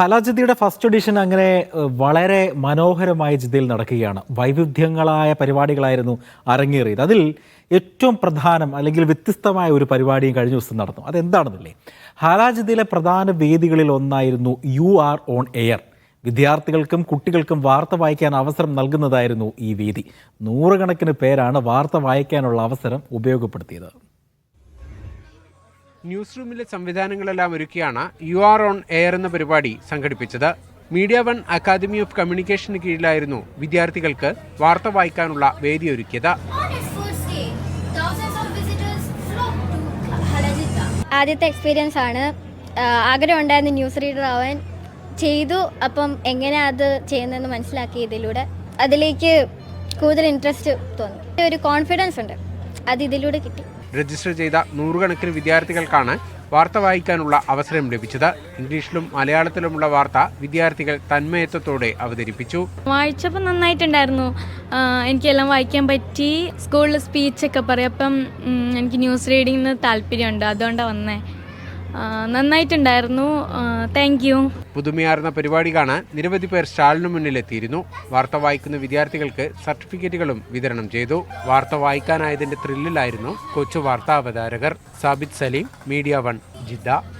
ഹലാജിദ്ദിയുടെ first edition അങ്ങനെ വളരെ മനോഹരമായ ജിദ്ദയിൽ നടക്കുകയാണ്. വൈവിധ്യങ്ങളായ പരിപാടികളായിരുന്നു അരങ്ങേറിയത്. അതിൽ ഏറ്റവും പ്രധാനം അല്ലെങ്കിൽ വ്യത്യസ്തമായ ഒരു പരിപാടിയും കഴിഞ്ഞ ദിവസം നടന്നു. അതെന്താണെന്നില്ലേ? ഹലാജിതിയിലെ പ്രധാന വേദികളിൽ ഒന്നായിരുന്നു യു ആർ ഓൺ എയർ. വിദ്യാർത്ഥികൾക്കും കുട്ടികൾക്കും വാർത്ത വായിക്കാൻ അവസരം നൽകുന്നതായിരുന്നു ഈ വേദി. നൂറുകണക്കിന് പേരാണ് വാർത്ത വായിക്കാനുള്ള അവസരം ഉപയോഗപ്പെടുത്തിയത്. ന്യൂസ് റൂമിലെ സംവിധാനങ്ങളെല്ലാം ഒരുക്കിയാണ് യു ആർ ഓൺ എയർ എന്ന പരിപാടി സംഘടിപ്പിച്ചത്. മീഡിയ വൺ അക്കാദമി ഓഫ് കമ്മ്യൂണിക്കേഷന് കീഴിലായിരുന്നു വിദ്യാർത്ഥികൾക്ക് വാർത്ത വായിക്കാനുള്ള വേദി ഒരുക്കിയത്. ആദ്യത്തെ എക്സ്പീരിയൻസ് ആണ്. ആഗ്രഹം ഉണ്ടായിരുന്നു ന്യൂസ് റീഡർ ആവാൻ. ചെയ്തു. അപ്പം എങ്ങനെ അത് ചെയ്യുന്നതെന്ന് മനസ്സിലാക്കി ഇതിലൂടെ അതിലേക്ക് കൂടുതൽ ഇൻട്രസ്റ്റ് തോന്നി. ഒരു കോൺഫിഡൻസ് ഉണ്ട്. അത് ഇതിലൂടെ കിട്ടി. രജിസ്റ്റർ ചെയ്ത നൂറുകണക്കിന് വിദ്യാർത്ഥികൾക്കാണ് വാർത്ത വായിക്കാനുള്ള അവസരം ലഭിച്ചത്. ഇംഗ്ലീഷിലും മലയാളത്തിലുമുള്ള വാർത്ത വിദ്യാർത്ഥികൾ തന്മയത്വത്തോടെ അവതരിപ്പിച്ചു. വായിച്ചപ്പോൾ നന്നായിട്ടുണ്ടായിരുന്നു. എനിക്കെല്ലാം വായിക്കാൻ പറ്റി. സ്കൂളിൽ സ്പീച്ചൊക്കെ പറയും. അപ്പം എനിക്ക് ന്യൂസ് റീഡിങ്ങിന് താല്പര്യമുണ്ട്. അതുകൊണ്ടാണ് വന്നേ. നന്നായിട്ടുണ്ടായിരുന്നു. താങ്ക് യു പുതുമയാർന്ന പരിപാടി കാണാൻ നിരവധി പേർ സ്റ്റാളിനു മുന്നിലെത്തിയിരുന്നു. വാർത്ത വായിക്കുന്ന വിദ്യാർത്ഥികൾക്ക് സർട്ടിഫിക്കറ്റുകളും വിതരണം ചെയ്തു. വാർത്ത വായിക്കാനായതിന്റെ ത്രില്ലിലായിരുന്നു കൊച്ചു വാർത്താ അവതാരകർ. Sabith Saleem media one Jeddah.